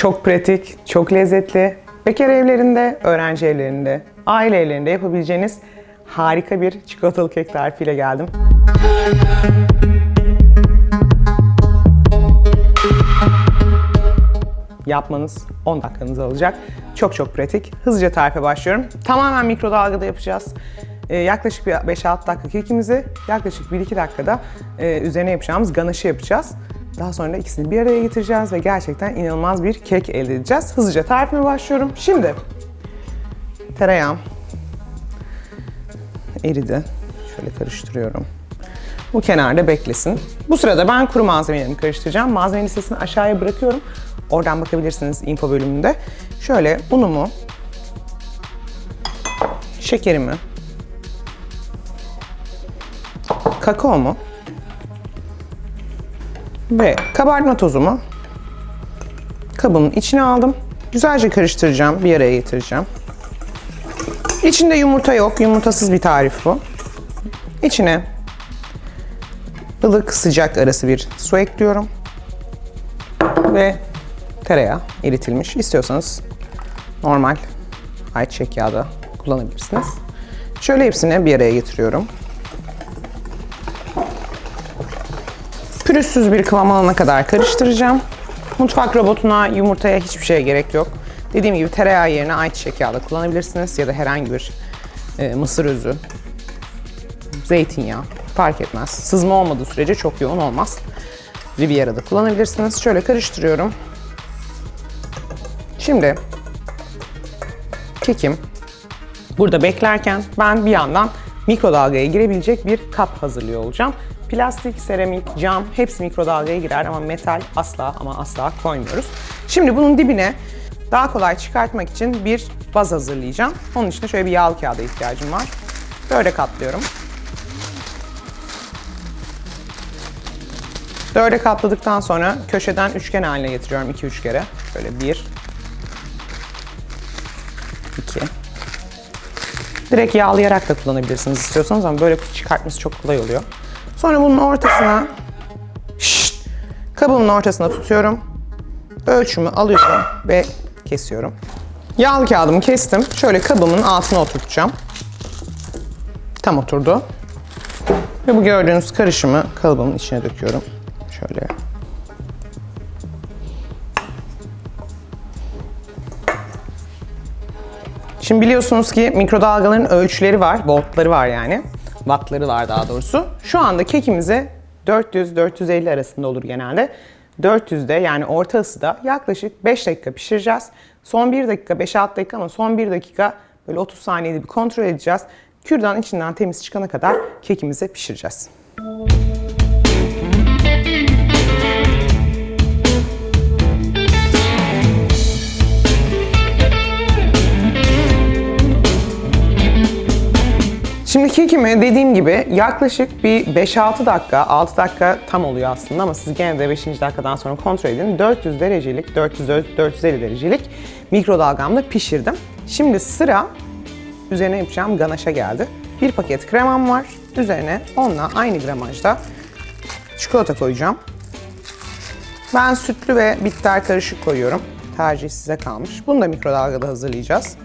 Çok pratik, çok lezzetli. Bekar evlerinde, öğrenci evlerinde, aile evlerinde yapabileceğiniz harika bir çikolatalı kek tarifiyle geldim. Yapmanız 10 dakikanızı alacak. Çok çok pratik. Hızlıca tarife başlıyorum. Tamamen mikrodalgada yapacağız. Ee, yaklaşık bir 5-6 dakika kekimizi, yaklaşık 1-2 dakikada e, üzerine yapacağımız ganaşı yapacağız. Daha sonra ikisini bir araya getireceğiz ve gerçekten inanılmaz bir kek elde edeceğiz. Hızlıca tarifime başlıyorum. Şimdi tereyağım eridi. Şöyle karıştırıyorum. Bu kenarda beklesin. Bu sırada ben kuru malzemelerimi karıştıracağım. Malzeme listesini aşağıya bırakıyorum. Oradan bakabilirsiniz info bölümünde. Şöyle unumu, şekerimi, kakaomu ve kabartma tozumu kabımın içine aldım. Güzelce karıştıracağım, bir araya getireceğim. İçinde yumurta yok, yumurtasız bir tarif bu. İçine ılık sıcak arası bir su ekliyorum. Ve tereyağı eritilmiş. İstiyorsanız normal ayçiçek yağı da kullanabilirsiniz. Şöyle hepsini bir araya getiriyorum. Pürüzsüz bir kıvam alana kadar karıştıracağım. Mutfak robotuna, yumurtaya hiçbir şeye gerek yok. Dediğim gibi tereyağı yerine ayçiçek yağı da kullanabilirsiniz ya da herhangi bir e, mısır özü, zeytinyağı fark etmez. Sızma olmadığı sürece çok yoğun olmaz. Riviera'da kullanabilirsiniz. Şöyle karıştırıyorum. Şimdi kekim burada beklerken ben bir yandan mikrodalgaya girebilecek bir kap hazırlıyor olacağım. Plastik, seramik, cam hepsi mikrodalgaya girer ama metal asla ama asla koymuyoruz. Şimdi bunun dibine daha kolay çıkartmak için bir baz hazırlayacağım. Onun için de şöyle bir yağlı kağıda ihtiyacım var. Böyle katlıyorum. Dörde katladıktan sonra köşeden üçgen haline getiriyorum 2-3 kere. Şöyle bir, iki. Direkt yağlayarak da kullanabilirsiniz istiyorsanız ama böyle çıkartması çok kolay oluyor. Sonra bunun ortasına şşt, kabımın ortasına tutuyorum. Ölçümü alıyorum ve kesiyorum. Yağlı kağıdımı kestim. Şöyle kabımın altına oturtacağım. Tam oturdu. Ve bu gördüğünüz karışımı kalıbımın içine döküyorum. Şöyle. Şimdi biliyorsunuz ki mikrodalgaların ölçüleri var, voltları var yani. Wattları var daha doğrusu. Şu anda kekimizi 400-450 arasında olur genelde. 400'de yani orta ısıda yaklaşık 5 dakika pişireceğiz. Son 1 dakika, 5-6 dakika ama son 1 dakika böyle 30 saniyede bir kontrol edeceğiz. Kürdan içinden temiz çıkana kadar kekimizi pişireceğiz. Şimdi kekimi dediğim gibi yaklaşık bir 5-6 dakika, 6 dakika tam oluyor aslında ama siz gene de 5. dakikadan sonra kontrol edin. 400 derecelik, 400-450 derecelik mikrodalgamda pişirdim. Şimdi sıra üzerine yapacağım ganaşa geldi. Bir paket kremam var. Üzerine onunla aynı gramajda çikolata koyacağım. Ben sütlü ve bitter karışık koyuyorum. Tercih size kalmış. Bunu da mikrodalgada hazırlayacağız.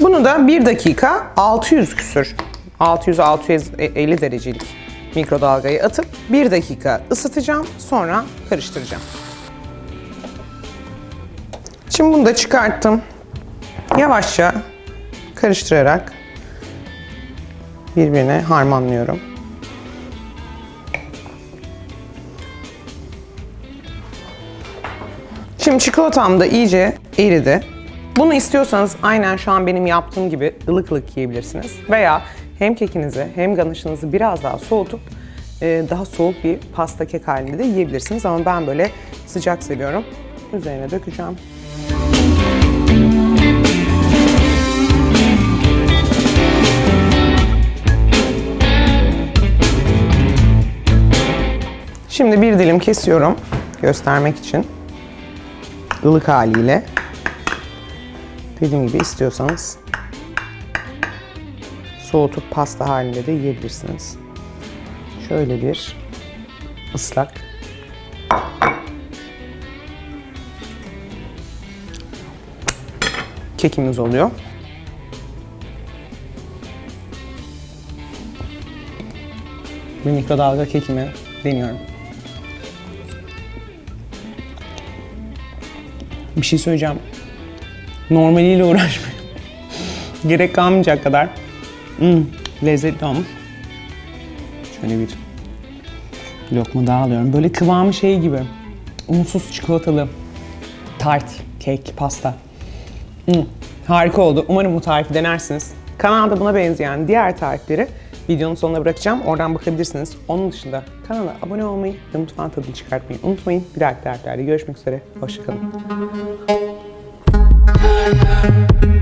Bunu da 1 dakika 600 küsür, 600-650 derecelik mikrodalgaya atıp 1 dakika ısıtacağım. Sonra karıştıracağım. Şimdi bunu da çıkarttım. Yavaşça karıştırarak birbirine harmanlıyorum. Şimdi çikolatam da iyice eridi. Bunu istiyorsanız aynen şu an benim yaptığım gibi ılık ılık yiyebilirsiniz. Veya hem kekinizi hem ganışınızı biraz daha soğutup e, daha soğuk bir pasta kek halinde de yiyebilirsiniz. Ama ben böyle sıcak seviyorum. Üzerine dökeceğim. Şimdi bir dilim kesiyorum göstermek için. ılık haliyle. Dediğim gibi istiyorsanız soğutup pasta halinde de yiyebilirsiniz. Şöyle bir ıslak kekimiz oluyor. Bir mikrodalga kekimi deniyorum. Bir şey söyleyeceğim. Normaliyle uğraşmayın. Gerek kalmayacak kadar. Hmm, lezzetli olmuş. Şöyle bir lokma daha alıyorum. Böyle kıvamı şey gibi. Unsuz çikolatalı tart, kek, pasta. Hmm, harika oldu. Umarım bu tarifi denersiniz. Kanalda buna benzeyen diğer tarifleri videonun sonuna bırakacağım. Oradan bakabilirsiniz. Onun dışında kanala abone olmayı ve mutfağın tadını çıkartmayı unutmayın. Bir dahaki tariflerde görüşmek üzere. Hoşçakalın. Bye.